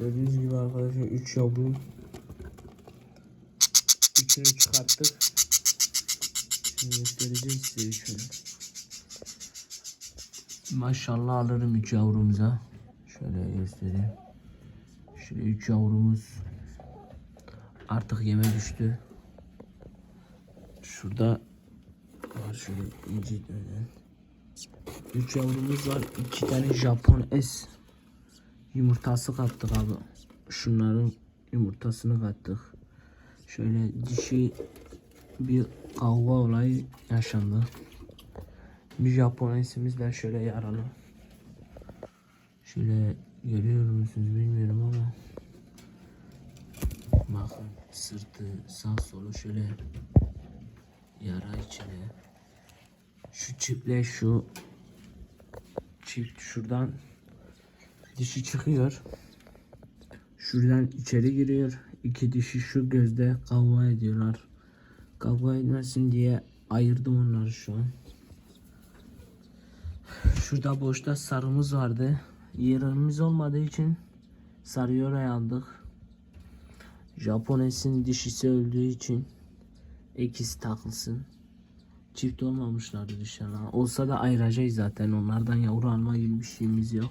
Gördüğünüz gibi arkadaşlar 3 yavru. Üçünü çıkarttık. Şimdi göstereceğiz size üçünü. Maşallah alırım 3 yavrumuza. Şöyle göstereyim. Şöyle 3 yavrumuz artık yeme düştü. Şurada var şöyle ince. 3 yavrumuz var. 2 tane Japon S yumurtası kattık abi. Şunların yumurtasını kattık. Şöyle dişi bir kavga olayı yaşandı. Bir Japon esimiz de şöyle yaralı. Şöyle görüyor musunuz bilmiyorum ama bakın sırtı sağ solu şöyle yara içine şu çiple şu çift şuradan dişi çıkıyor şuradan içeri giriyor iki dişi şu gözde kavga ediyorlar kavga etmesin diye ayırdım onları şu an şurada boşta sarımız vardı yerimiz olmadığı için sarıyı oraya aldık Japones'in dişisi öldüğü için ikisi takılsın. Çift olmamışlardı inşallah. Olsa da ayıracağız zaten. Onlardan yavru alma gibi bir şeyimiz yok.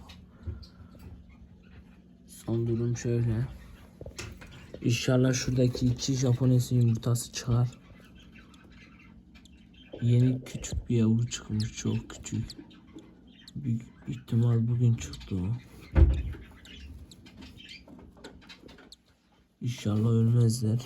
Son durum şöyle. İnşallah şuradaki iki Japones'in yumurtası çıkar. Yeni küçük bir yavru çıkmış. Çok küçük. Büyük ihtimal bugün çıktı o. İnşallah ölmezler.